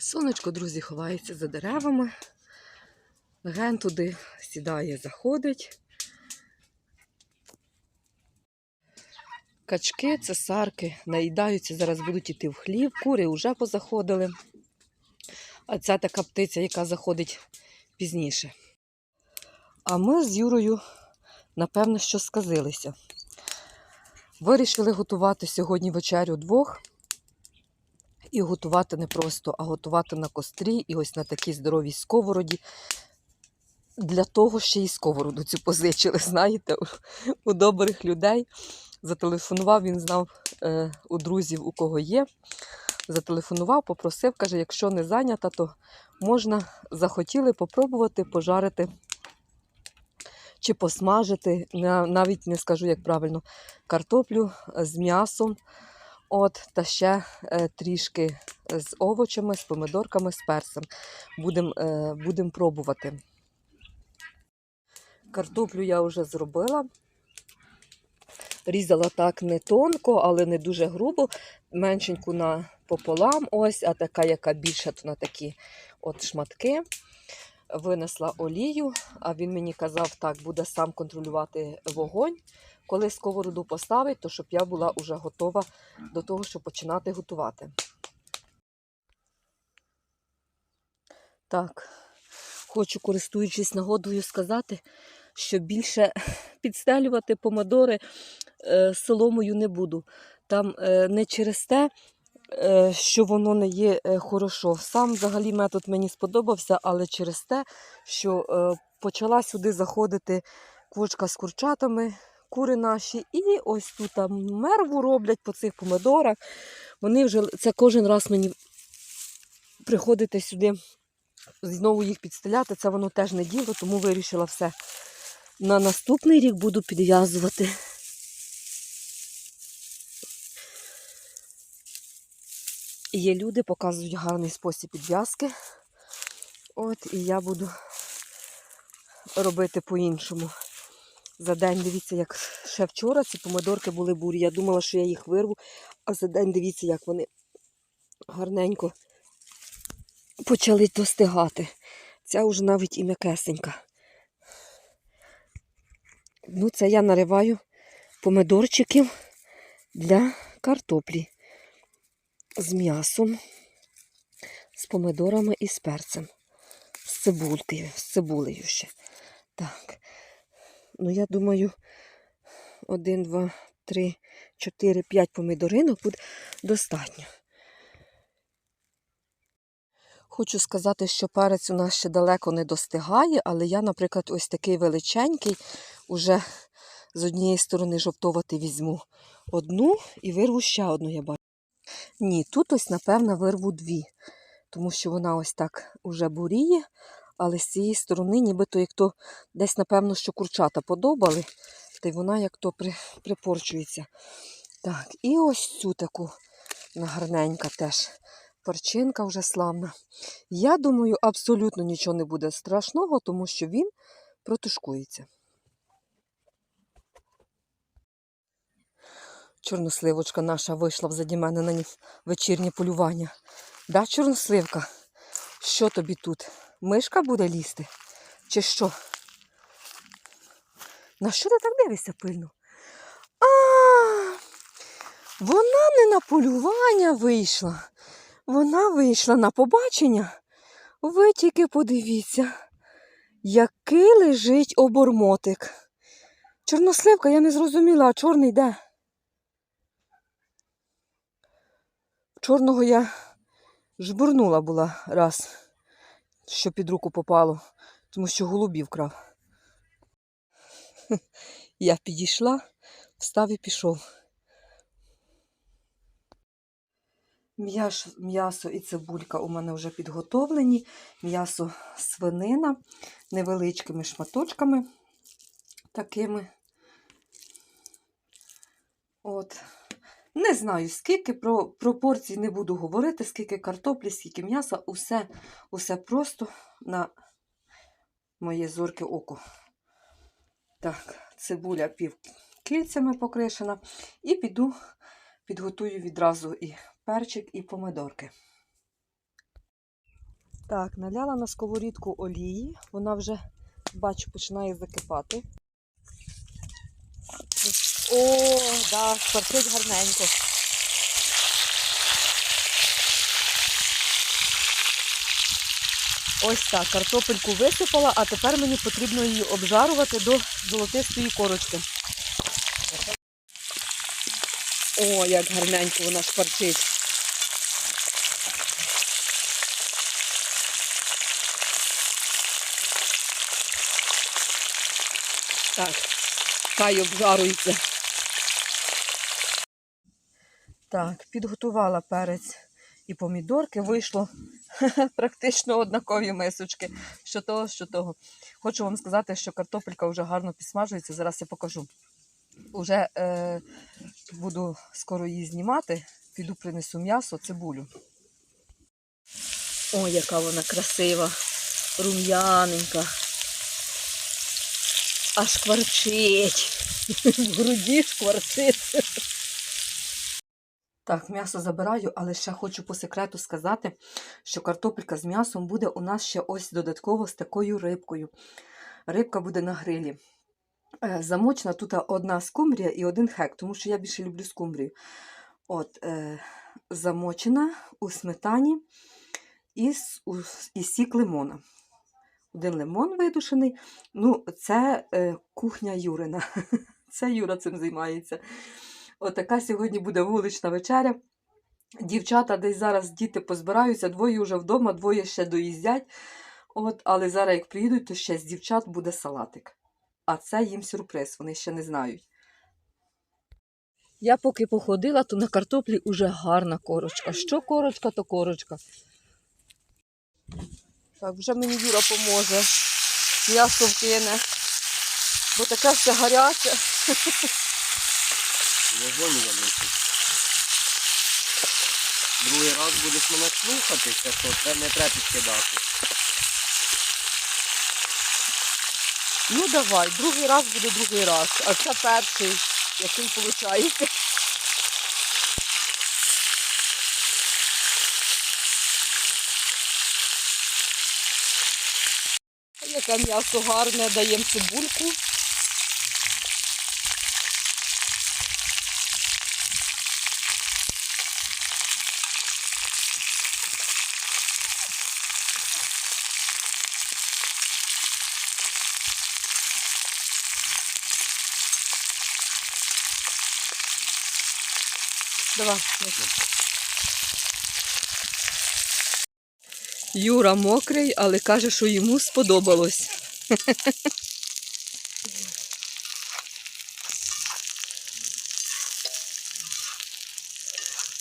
Сонечко, друзі, ховається за деревами. Ген туди сідає, заходить. Качки, цесарки наїдаються, зараз будуть іти в хлів, кури вже позаходили. А ця така птиця, яка заходить пізніше. А ми з Юрою, напевно, що сказилися. Вирішили готувати сьогодні вечерю двох. І готувати не просто, а готувати на кострі і ось на такій здоровій сковороді. Для того ще й сковороду цю позичили, знаєте, у, добрих людей. Зателефонував, він знав е, у друзів, у кого є. Зателефонував, попросив, каже, якщо не зайнята, то можна захотіли попробувати пожарити чи посмажити, навіть не скажу, як правильно, картоплю з м'ясом. От, та ще е, трішки з овочами, з помидорками, з перцем. Будемо е, будем пробувати. Картоплю я вже зробила. Різала так не тонко, але не дуже грубо. Меншеньку на пополам, ось, а така, яка більша, то на такі от шматки. Винесла олію, а він мені казав, так, буде сам контролювати вогонь. Коли сковороду поставить, то щоб я була вже готова до того, щоб починати готувати. Так, хочу, користуючись нагодою, сказати, що більше підстелювати помидори е, соломою не буду. Там е, не через те, е, що воно не є хорошо. Сам взагалі метод мені сподобався, але через те, що почала сюди заходити квочка з курчатами, кури наші, і ось тут там мерву роблять по цих помидорах. Вони вже це кожен раз мені приходити сюди, знову їх підстеляти. Це воно теж не діло, тому вирішила все. На наступний рік буду підв'язувати. Є люди, показують гарний спосіб підв'язки. От, і я буду робити по-іншому. За день дивіться, як ще вчора ці помидорки були бурі. Я думала, що я їх вирву, а за день дивіться, як вони гарненько почали достигати. Ця вже навіть і м'якесенька. Ну, це я нариваю помидорчиків для картоплі з м'ясом, з помидорами і з перцем, з цибулькою, з цибулею ще. Так. Ну, я думаю, один, два, три, чотири, п'ять помидоринок буде достатньо. Хочу сказати, що перець у нас ще далеко не достигає, але я, наприклад, ось такий величенький, уже з однієї сторони жовтовати візьму одну і вирву ще одну, я бачу. Ні, тут ось, напевно, вирву дві, тому що вона ось так уже буріє, але з цієї сторони, нібито як то десь, напевно, що курчата подобали, та й вона як то при, припорчується. Так, і ось цю таку гарненька теж. Перчинка вже славна. Я думаю, абсолютно нічого не буде страшного, тому що він протушкується. Чорносливочка наша вийшла взаді мене на вечірнє полювання. Да, чорносливка? Що тобі тут? Мишка буде лізти? Чи що? На що ти так дивишся пильно? А, вона не на полювання вийшла. Вона вийшла на побачення. Ви тільки подивіться, який лежить обормотик. Чорносливка, я не зрозуміла, а чорний де? Чорного я жбурнула була раз, що під руку попало, тому що голубів крав. Я підійшла, встав і пішов. М'ясо і цибулька у мене вже підготовлені. М'ясо свинина невеличкими шматочками такими. От. Не знаю, скільки про пропорцій не буду говорити, скільки картоплі, скільки м'яса, усе, усе просто на моє зорке око. Так, цибуля пів кільцями покришена. І піду, підготую відразу і перчик, і помидорки. Так, наляла на сковорідку олії. Вона вже, бачу, починає закипати. О, да, шкварчить гарненько. Ось так, картопельку висипала, а тепер мені потрібно її обжарувати до золотистої корочки. О, як гарненько вона шкварчить. Так, хай обжарується. Так, підготувала перець і помідорки. Вийшло практично однакові мисочки. Що того, що того. Хочу вам сказати, що картопелька вже гарно підсмажується. Зараз я покажу. Уже е, буду скоро її знімати. Піду принесу м'ясо, цибулю. Ой, яка вона красива, рум'яненька. Аж кварчить. В груді шкварчить. Так, м'ясо забираю, але ще хочу по секрету сказати, що картопелька з м'ясом буде у нас ще ось додатково з такою рибкою. Рибка буде на грилі. Е, Замочена тут одна скумбрія і один хек, тому що я більше люблю скумбрію. От, е, замочена у сметані і, і сік лимона. Один лимон видушений. Ну, це е, кухня Юрина. Це Юра цим займається. Отака сьогодні буде вулична вечеря. Дівчата десь зараз діти позбираються, двоє вже вдома, двоє ще доїздять. От, але зараз, як приїдуть, то ще з дівчат буде салатик. А це їм сюрприз, вони ще не знають. Я поки походила, то на картоплі уже гарна корочка. Що корочка, то корочка. Так, вже мені Юра поможе. М'ясо вкине. Бо таке все гаряче. Вогонь великий. Другий раз будеш мене слухатися, то не треба підкидати. Ну давай, другий раз буде другий раз, а це перший, який виходить. Яке м'ясо гарне, даємо цибульку. Давай. Юра мокрий, але каже, що йому сподобалось.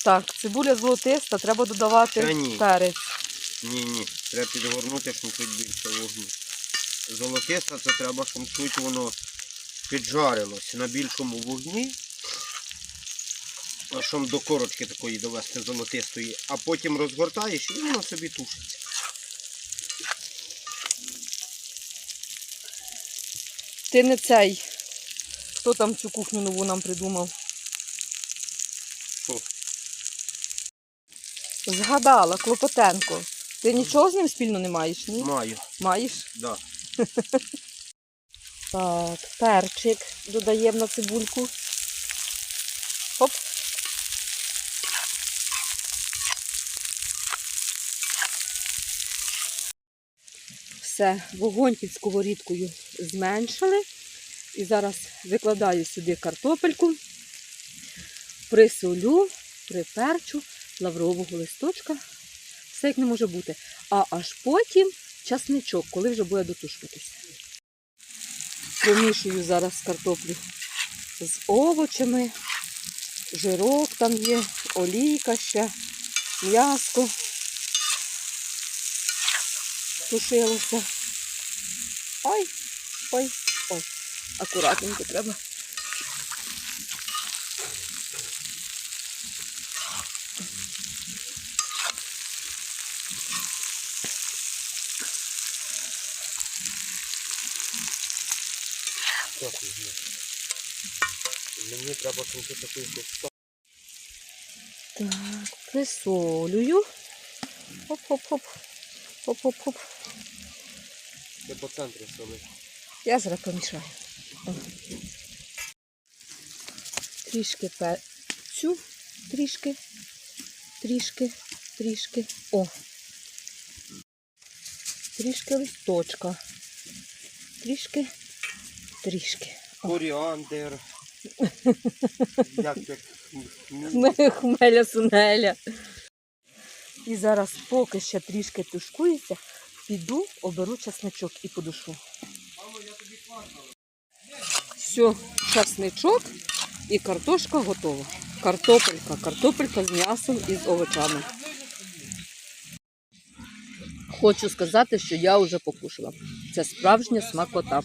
Так, цибуля золотиста, треба додавати Та ні. перець. Ні, ні. Треба підгорнути, щоб чуть більше вогню. Золотиста це треба, щоб чуть воно піджарилось на більшому вогні. Щоб до корочки такої довести золотистої, а потім розгортаєш і воно собі тушиться. Ти не цей. Хто там цю кухню нову нам придумав? Що? Згадала, Клопотенко. Ти нічого з ним спільно не маєш, ні? Маю, Маєш? да. Так, перчик додаємо на цибульку. Хоп. Все, вогонь під сковорідкою зменшили. І зараз викладаю сюди картопельку, присолю, приперчу, лаврового листочка. Все як не може бути. А аж потім часничок, коли вже буде дотушкатися. Промішую зараз картоплю з овочами, жирок там є, олійка ще, м'яско тушилося. Ой, ой, ой, акуратненько треба. Мені треба, щоб ти такий густа. Так, присолюю. Хоп-хоп-хоп. Хоп-хоп-хоп. Ти по центрі саме. Я зараз помішаю. О. Трішки перцю, трішки, трішки, трішки. О. Трішки листочка. Трішки, трішки. Коріандр. Як як Хмеля сунеля. І зараз, поки ще трішки тушкується, піду, оберу часничок і подушу. Все, часничок і картошка готова. Картопелька, картопелька з м'ясом і з овочами. Хочу сказати, що я вже покушала. Це справжня смакота.